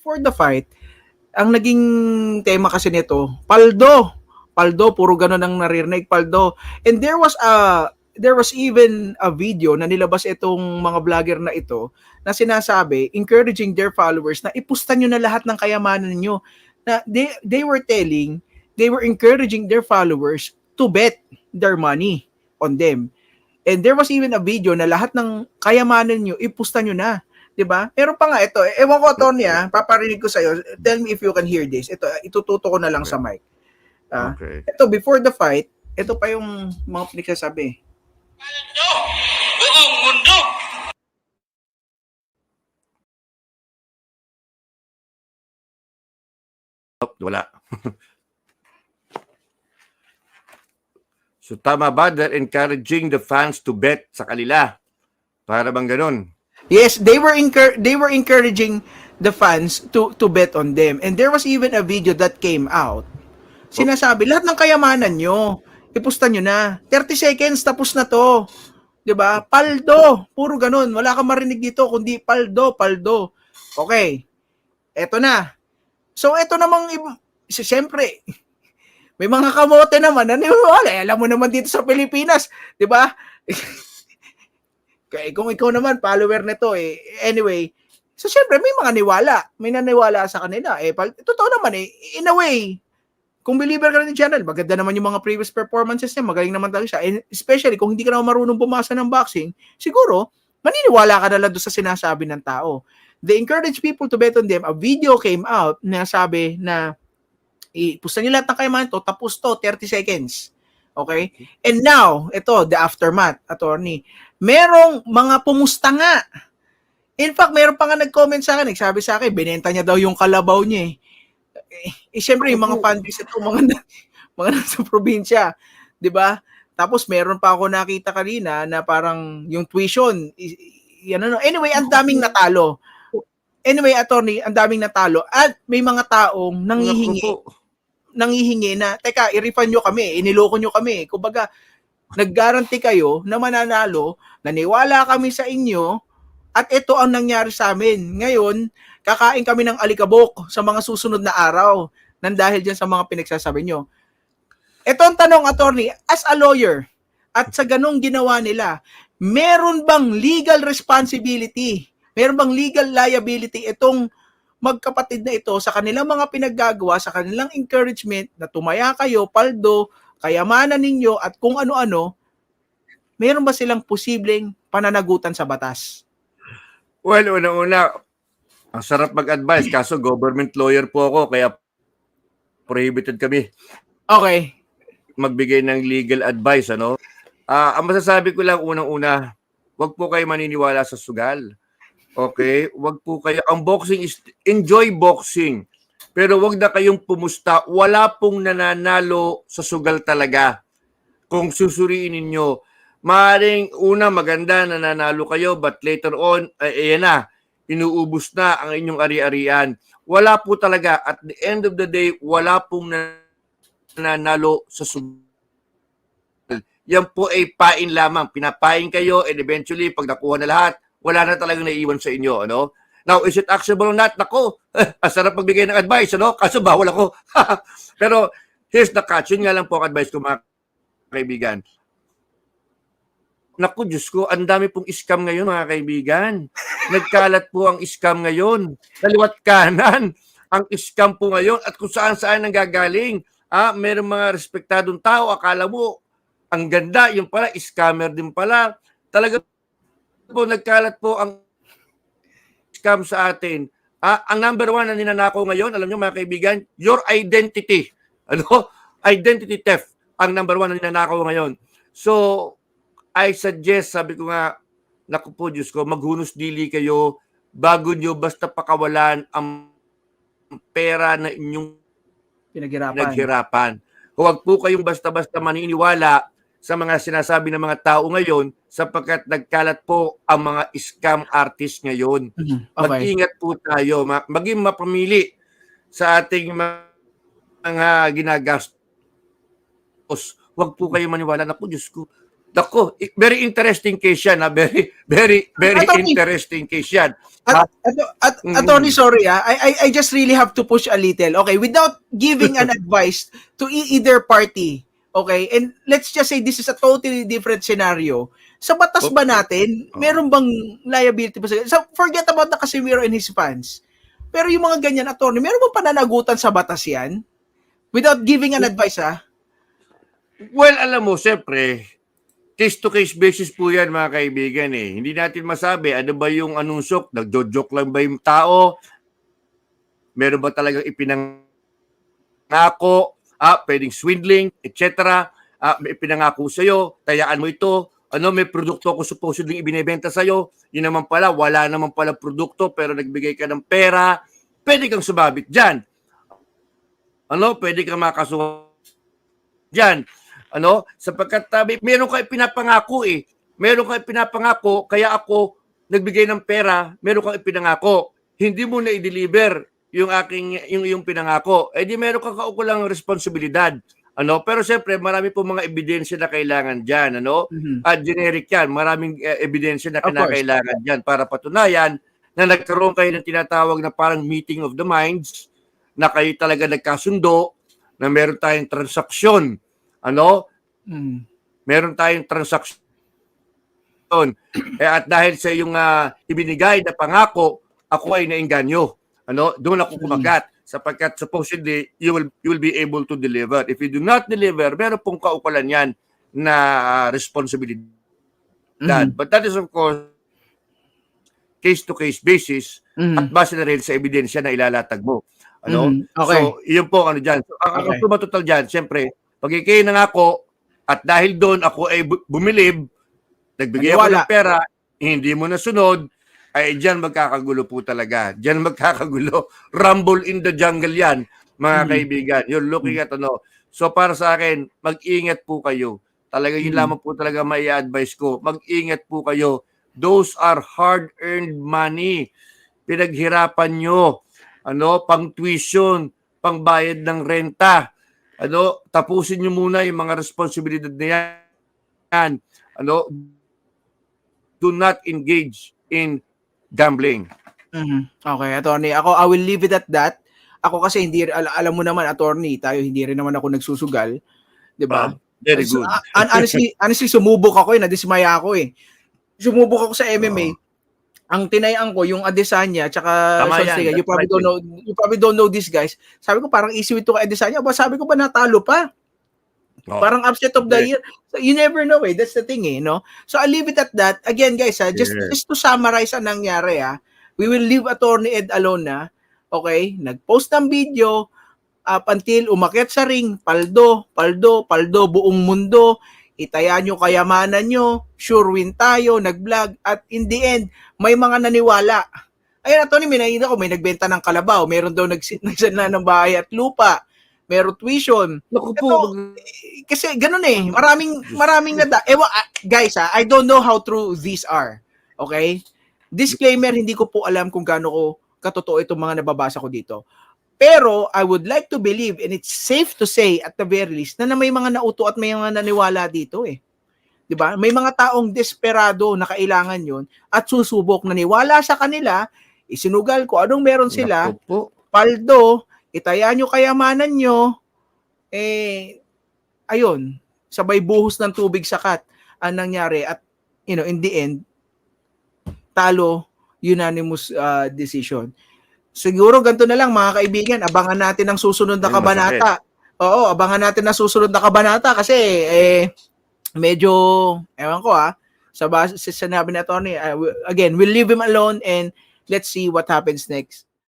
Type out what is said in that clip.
before the fight, ang naging tema kasi nito, paldo. Paldo, puro ganun ang naririnig, paldo. And there was a there was even a video na nilabas itong mga vlogger na ito na sinasabi, encouraging their followers na ipusta nyo na lahat ng kayamanan nyo. Na they, they were telling, they were encouraging their followers to bet their money on them. And there was even a video na lahat ng kayamanan nyo, ipusta nyo na. 'Di ba? Pero pa nga ito, ewan ko Tony ah, paparinig ko sa iyo. Tell me if you can hear this. Ito itututo ko na lang sa mic. Ah, Okay. ito before the fight, ito pa yung mga pinagsasabi. Ito, buong mundo. Oh, wala. so tama ba they're encouraging the fans to bet sa kanila? Para bang ganun? Yes, they were encour- they were encouraging the fans to to bet on them. And there was even a video that came out. Sinasabi, lahat ng kayamanan nyo, ipusta nyo na. 30 seconds, tapos na to. 'Di ba? Paldo. Puro ganun. Wala kang marinig dito, kundi paldo, paldo. Okay. Eto na. So, eto namang, siyempre, may mga kamote naman. Eh, Alam mo naman dito sa Pilipinas, 'di ba? Kaya kung ikaw naman, follower nito eh. Anyway, so syempre may mga niwala. May naniwala sa kanila. Eh, pal- totoo naman eh, in a way, kung believer ka na ni channel, maganda naman yung mga previous performances niya, magaling naman talaga siya. And especially kung hindi ka naman marunong bumasa ng boxing, siguro, maniniwala ka na lang doon sa sinasabi ng tao. They encourage people to bet on them. A video came out na sabi na ipusta nila lahat ng kayamanan to, tapos to, 30 seconds. Okay? And now, ito, the aftermath, attorney merong mga pumusta nga. In fact, meron pa nga nag-comment sa akin, nagsabi sa akin, binenta niya daw yung kalabaw niya eh. Eh, eh syempre, yung mga fanbase ito, mga, na- mga nasa probinsya, di ba? Tapos meron pa ako nakita kanina na parang yung tuition, yan ano. Anyway, ang daming natalo. Anyway, attorney, ang daming natalo. At may mga taong po. nanghihingi na, teka, i-refund nyo kami, iniloko nyo kami. Kumbaga, nag-guarantee kayo na mananalo, naniwala kami sa inyo, at ito ang nangyari sa amin. Ngayon, kakain kami ng alikabok sa mga susunod na araw nang dahil dyan sa mga pinagsasabi nyo. Ito ang tanong, attorney, as a lawyer, at sa ganong ginawa nila, meron bang legal responsibility? Meron bang legal liability itong magkapatid na ito sa kanilang mga pinaggagawa, sa kanilang encouragement na tumaya kayo, paldo, kayamanan ninyo at kung ano-ano, meron ba silang posibleng pananagutan sa batas? Well, una-una, ang sarap mag-advise. Kaso government lawyer po ako, kaya prohibited kami Okay. magbigay ng legal advice. Ano? Ah, ang masasabi ko lang unang-una, wag po kayo maniniwala sa sugal. Okay? Wag po kayo. Ang boxing is, enjoy boxing. Pero wag na kayong pumusta. Wala pong nananalo sa sugal talaga. Kung susuriin ninyo, maaaring una maganda nananalo kayo but later on, ay ayan na, inuubos na ang inyong ari-arian. Wala po talaga. At the end of the day, wala pong nananalo sa sugal. Yan po ay pain lamang. Pinapain kayo and eventually, pag nakuha na lahat, wala na talagang naiiwan sa inyo. Ano? Now, is it actionable or not? Nako, ang sarap magbigay ng advice. Ano? Kaso bawal ako. Pero here's the catch. Yun nga lang po ang advice ko mga kaibigan. Naku, Diyos ko, ang dami pong scam ngayon, mga kaibigan. Nagkalat po ang scam ngayon. Kaliwat kanan ang scam po ngayon at kung saan saan nanggagaling. Ah, meron mga respektadong tao, akala mo, ang ganda, yung pala, scammer din pala. Talaga po, nagkalat po ang scam sa atin. Ah, ang number one na ninanakaw ngayon, alam nyo mga kaibigan, your identity. Ano? Identity theft ang number one na ninanakaw ngayon. So, I suggest, sabi ko nga, naku po Diyos ko, maghunos dili kayo bago nyo basta pakawalan ang pera na inyong Pinaghirapan. naghirapan. Huwag po kayong basta-basta maniniwala sa mga sinasabi ng mga tao ngayon sapagkat nagkalat po ang mga scam artist ngayon. Mhm. Okay. Mag-ingat po tayo. Ma- maging mapamili sa ating mga ginagastos. Huwag po kayo maniwala na po, Diyos ko, Dako, very interesting case yan. Ha? Very, very, very Attorney. interesting case yan. At, at, at, Mm. attorney, sorry ah, I, I, I just really have to push a little, okay, without giving an advice to e- either party, okay, and let's just say this is a totally different scenario. Sa batas ba natin, Oh. meron bang liability pa sa so, forget about the Casimiro and his fans. Pero yung mga ganyan, attorney, meron bang pananagutan sa batas yan? Without giving an advice, ah? Well, alam mo, siyempre, case-to-case basis po yan, mga kaibigan. Eh. Hindi natin masabi, ano ba yung anunsok? Nagjo-joke lang ba yung tao? Meron ba talagang ipinangako? Ah, pwedeng swindling, etc. Ah, may ipinangako sa'yo, tayaan mo ito. Ano, may produkto ko supposedly ibinebenta sa'yo. Yun naman pala, wala naman pala produkto, pero nagbigay ka ng pera. Pwede kang sumabit dyan. Ano, pwede kang makasuha dyan. Ano? Sapagkat uh, meron kayo pinapangako eh. Meron kayo pinapangako, kaya ako nagbigay ng pera, meron kang ipinangako. Hindi mo na i-deliver yung aking yung yung pinangako. Eh di meron kang kaukulang responsibilidad. Ano? Pero siyempre, marami po mga ebidensya na kailangan diyan, ano? At generic yan, maraming eh, ebidensya na kinakailangan diyan para patunayan na nagkaroon kayo ng tinatawag na parang meeting of the minds na kayo talaga nagkasundo na meron tayong transaksyon. Ano? Mm. meron tayong transaksyon. Eh, at dahil sa yung ah, ibinigay na pangako, ako ay nainganyo. Ano? Doon ako kumagat sapagkat supposedly you will you will be able to deliver. If you do not deliver, meron pong kaukulan yan na responsibility. Mhm. But that is of course case to case basis Mhm. at base na rin sa ebidensya na ilalatag mo. Ano? Mhm. Okay. So, yun po ano diyan. So, ang, Okay. ang total diyan, siyempre, pag ikay nangako at dahil doon ako ay bu- bumilib, nagbigay ako ng pera, hindi mo nasunod, ay diyan magkakagulo po talaga. Diyan magkakagulo. Rumble in the jungle yan, mga Mhm. kaibigan. You're looking at ano. So para sa akin, mag-ingat po kayo. Talaga yun Mhm. lamang po talaga may advice ko. Mag-ingat po kayo. Those are hard-earned money. Pinaghirapan nyo. Ano, pang tuition, pang bayad ng renta. Ano, tapusin nyo muna yung mga responsibilidad na yan. Ano, do not engage in gambling. Mhm. Okay, attorney. Ako, I will leave it at that. Ako kasi hindi, al- alam mo naman, attorney, tayo hindi rin naman ako nagsusugal. Di ba? Ah, Very So, good. a- an- honestly, honestly, sumubok ako eh, nadismaya ako eh. Sumubok ako sa MMA. Ang tinayaan ko, yung Adesanya, tsaka Tama yan. You probably right don't know, you probably don't know these guys. Sabi ko, parang easy with to kay Adesanya. Ba, sabi ko ba natalo pa? Oh. Parang upset of the Yeah. year. So, you never know eh. That's the thing eh, no? So, I'll leave it at that. Again, guys, ha, just, Yeah. just to summarize ang nangyari, ha, we will leave Attorney Ed alone na. Okay? Nag-post ng video up until umakyat sa ring, paldo, paldo, paldo, buong mundo, itaya nyo kayamanan nyo, sure win tayo, nag-vlog, at in the end, may mga naniwala. Ayun, Attorney, may nakita ko, may nagbenta ng kalabaw, meron daw nagsi- nagsanla ng bahay at lupa, meron tuition, Naku po. Ito, kasi ganun eh, maraming maraming nada. Ewa, ah, guys ah, I don't know how true these are. Okay? Disclaimer, hindi ko po alam kung gaano ko katotoo itong mga nababasa ko dito. Pero I would like to believe and it's safe to say at the very least na, na may mga nauto at may mga naniwala dito eh. 'Di ba? May mga taong desperado na kailangan 'yon at susubok naniwala sa kanila, isinugal ko anong meron sila, paldo, itaya nyo kayamanan nyo, eh, ayun, sabay buhos ng tubig sakat ang nangyari at, you know, in the end, talo, unanimous uh, decision. Siguro ganito na lang mga kaibigan, abangan natin ang susunod na Ayun, kabanata. Oo, abangan natin ang susunod na kabanata kasi eh medyo ewan ko ah sa base sa sinabi ni attorney uh, again we'll leave him alone and let's see what happens next